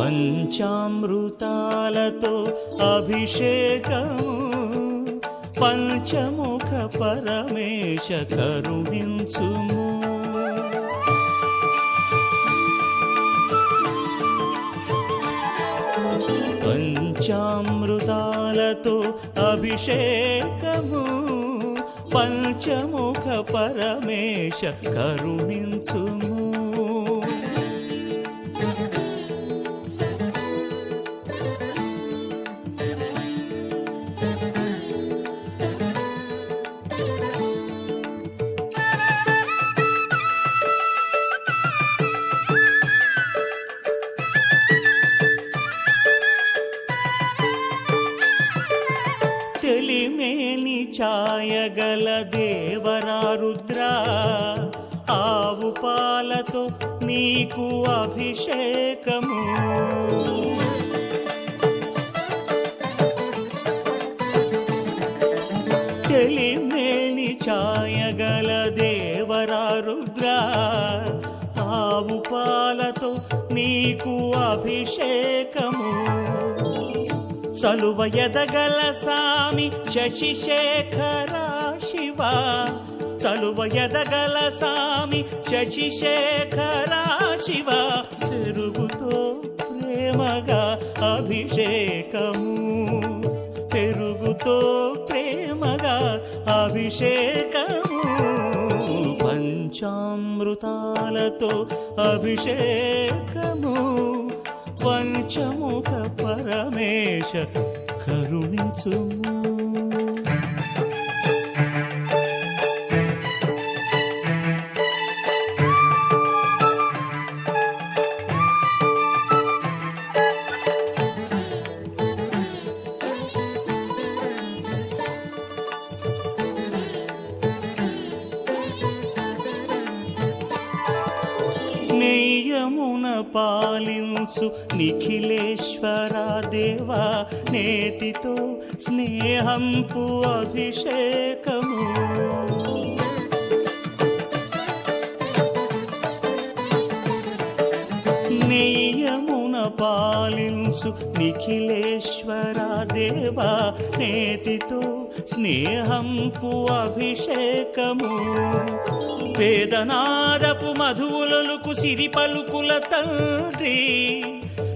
పంచామృతాలతో అభిషేకము పంచముఖ పరమేశ కరుణించుము. పంచామృతాలతో అభిషేకము పంచముఖ పరమేశ కరుణించుము. ఆవు నీకు అభిషేకము. తెలిమేని ఛాయగల దేవరా రుద్ర ఆవు పాలతో నీకు అభిషేకము. చలువ ఎదగల సామి శశిశేఖరా శివా చలువ ఎదగల సామి శశిశేఖర శివ పెరుగుతో ప్రేమగా అభిషేకము. పెరుగుతో ప్రేమగా అభిషేకము. పంచామృతాలతో అభిషేకము. పంచముఖ పరమేశ కరుణించుము. పాలించు నిఖిలేశ్వర దేవా నేతితో స్నేహంపు అభిషేకము. నెయ్యమున పాలించు నిఖిలేశ్వర దేవా నేతితో స్నేహంపు అభిషేకము. వేదనారపు మధువులకు సిరి పలుకుల తండ్రి.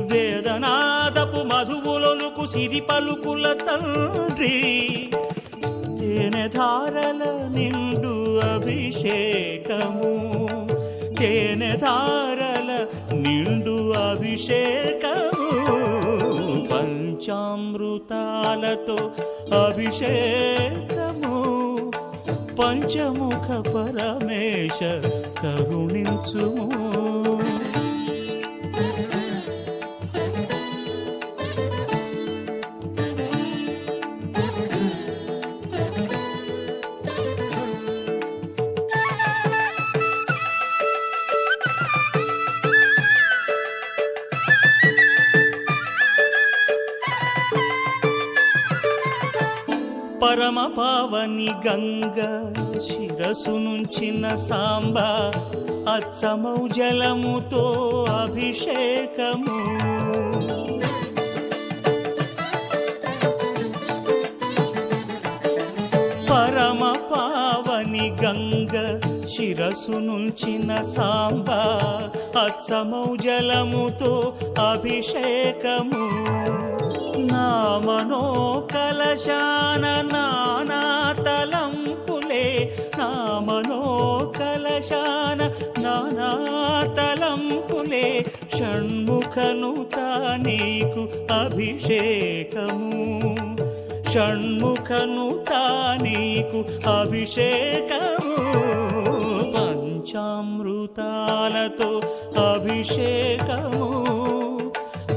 వేదనాదపు మధువులకు సిరి పలుకుల తండ్రి. తేనెధారల నిండు అభిషేకము తేనెధారల నిండు అభిషేకము పంచామృతాలతో అభిషేకము పంచముఖ పరమేశ కరుణించుము. పావని గంగ శిరసు నుంచిన సాంబ అచ్చమౌ జలముతో అభిషేకము. పరమ పావని గంగ శిరసు నుంచిన సాంబ అచ్చమౌ జలముతో అభిషేకము. నా మనో కలశాన నానా తలంపులే నా మనో కలశాన నానా తలంపులే షణ్ముఖను నీకు అభిషేకము. షణ్ముఖను నీకు అభిషేకము. పంచామృతాలతో అభిషేకము.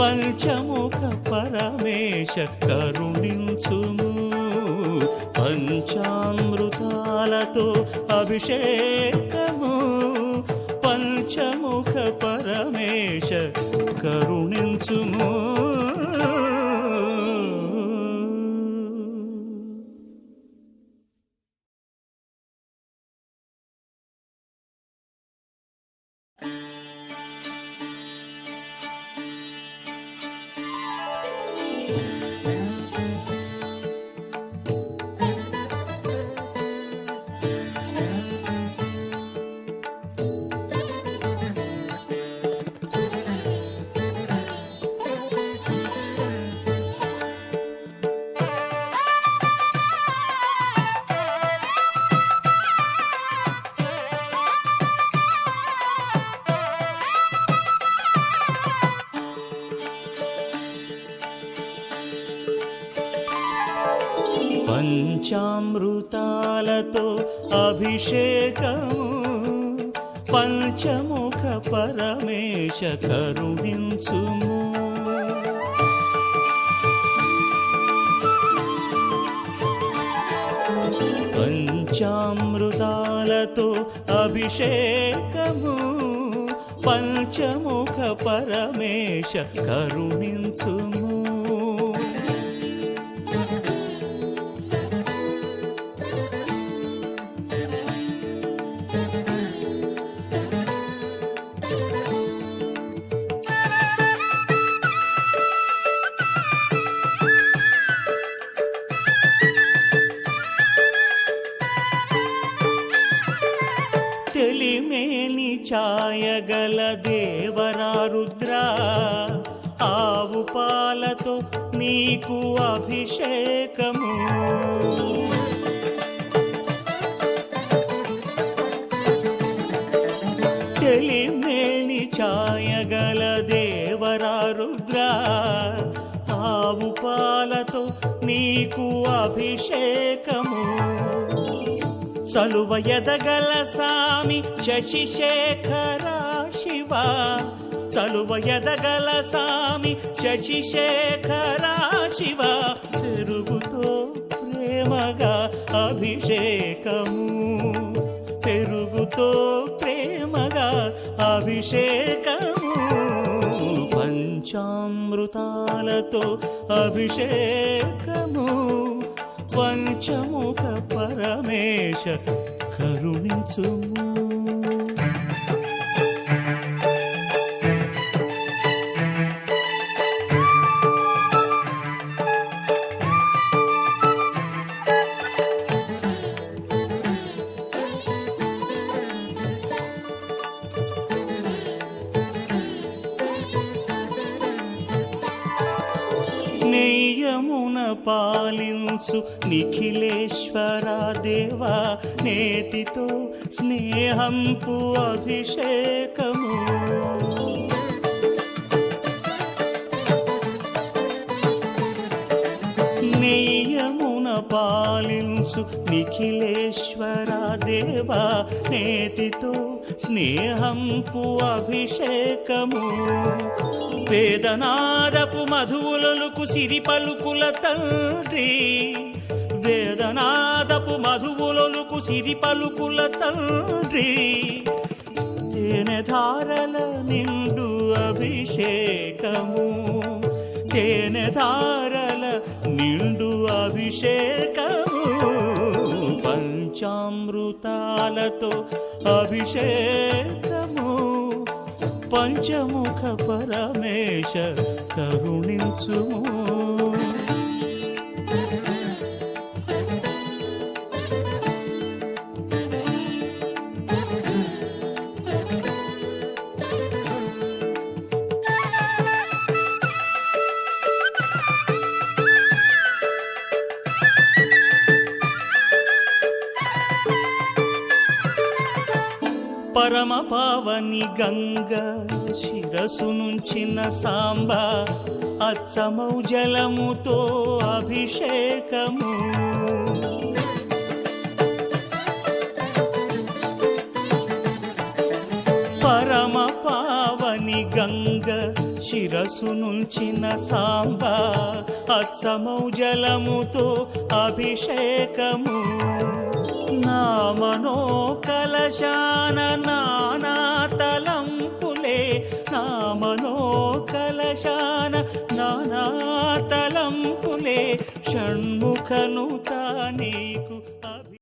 పంచముఖ పరమేశ కరుణించుము. పంచామృతాలతో అభిషేకము. పంచముఖ పరమేశ కరుణించుము. పంచామృతాలతో అభిషేకము పంచముఖ పరమేశ కరుణించుము. పంచామృతాలతో అభిషేకము పంచముఖ పరమేశ కరుణించుము. తెలిమేని ఛాయగల దేవరా రుద్ర ఆవు పాలతో నీకు అభిషేకము. చలువ ఎదగల సామి శశిశేఖర శివ చలువ ఎదగల సామి శశిశేఖర శివ పెరుగుతో ప్రేమగా అభిషేకము. పెరుగుతో ప్రేమగా అభిషేకము పంచామృతాలతో అభిషేకము పంచముఖ పరమేశ కరుణించుము. పాలించు నిఖిలేశ్వర దేవా నేతితో స్నేహంపు అభిషేకము. నెయ్యమున పాలించు నిఖిలేశ్వర దేవా నేతితో స్నేహంపు అభిషేకము. వేదనాదపు మధువులకు సిరి పలుకుల తండ్రి వేదనాదపు మధువులొలుకు సిరి పలుకుల తండ్రి. తేనె ధారల నిండు అభిషేకము. తేనె ధారల నిండు అభిషేకము. పంచామృతాలతో అభిషేకము. పంచముఖ పరమేశ కరుణించుము. పరమ పావని గంగ శిరసు నుంచిన సాంబ అచ్చమౌ జలముతో అభిషేకము. పరమ పావని గంగ శిరసు నుంచిన సాంబ అచ్చమౌ జలముతో అభిషేకము. మనో కలశాన నానా తలంపులే నా మనో కలశాన నానా తలంపులే షణ్ముఖను నీకు అభి